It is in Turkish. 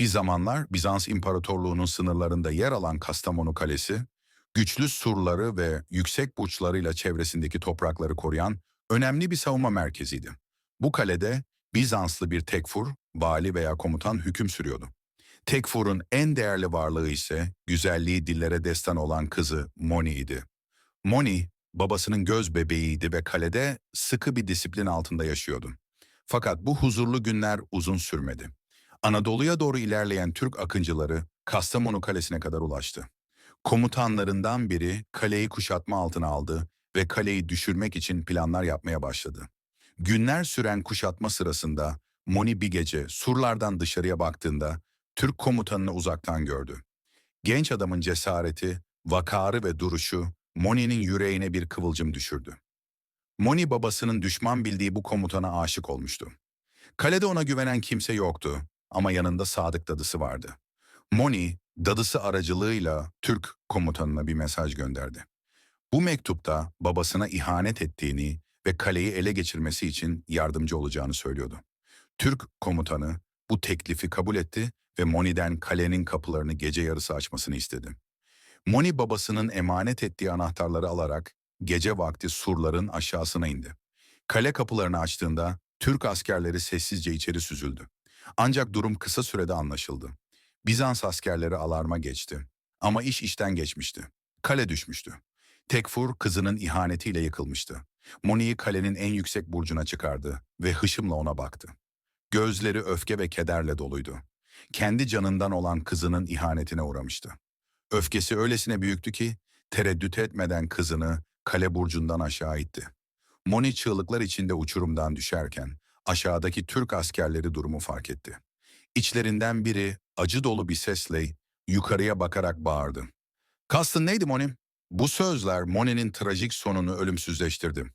Bir zamanlar Bizans İmparatorluğu'nun sınırlarında yer alan Kastamonu Kalesi, güçlü surları ve yüksek burçlarıyla çevresindeki toprakları koruyan önemli bir savunma merkeziydi. Bu kalede Bizanslı bir tekfur, vali veya komutan hüküm sürüyordu. Tekfur'un en değerli varlığı ise güzelliği dillere destan olan kızı Moni idi. Moni, babasının göz bebeğiydi ve kalede sıkı bir disiplin altında yaşıyordu. Fakat bu huzurlu günler uzun sürmedi. Anadolu'ya doğru ilerleyen Türk akıncıları Kastamonu Kalesi'ne kadar ulaştı. Komutanlarından biri kaleyi kuşatma altına aldı ve kaleyi düşürmek için planlar yapmaya başladı. Günler süren kuşatma sırasında Moni bir gece surlardan dışarıya baktığında Türk komutanını uzaktan gördü. Genç adamın cesareti, vakarı ve duruşu Moni'nin yüreğine bir kıvılcım düşürdü. Moni babasının düşman bildiği bu komutana aşık olmuştu. Kalede ona güvenen kimse yoktu ama yanında sadık dadısı vardı. Moni, dadısı aracılığıyla Türk komutanına bir mesaj gönderdi. Bu mektupta babasına ihanet ettiğini ve kaleyi ele geçirmesi için yardımcı olacağını söylüyordu. Türk komutanı bu teklifi kabul etti ve Moni'den kalenin kapılarını gece yarısı açmasını istedi. Moni babasının emanet ettiği anahtarları alarak gece vakti surların aşağısına indi. Kale kapılarını açtığında Türk askerleri sessizce içeri süzüldü. Ancak durum kısa sürede anlaşıldı. Bizans askerleri alarma geçti. Ama iş işten geçmişti. Kale düşmüştü. Tekfur kızının ihanetiyle yıkılmıştı. Moni'yi kalenin en yüksek burcuna çıkardı ve hışımla ona baktı. Gözleri öfke ve kederle doluydu. Kendi canından olan kızının ihanetine uğramıştı. Öfkesi öylesine büyüktü ki tereddüt etmeden kızını kale burcundan aşağı itti. Moni çığlıklar içinde uçurumdan düşerken aşağıdaki Türk askerleri durumu fark etti. İçlerinden biri acı dolu bir sesle yukarıya bakarak bağırdı. Kastın neydi Moni? Bu sözler Moni'nin trajik sonunu ölümsüzleştirdi.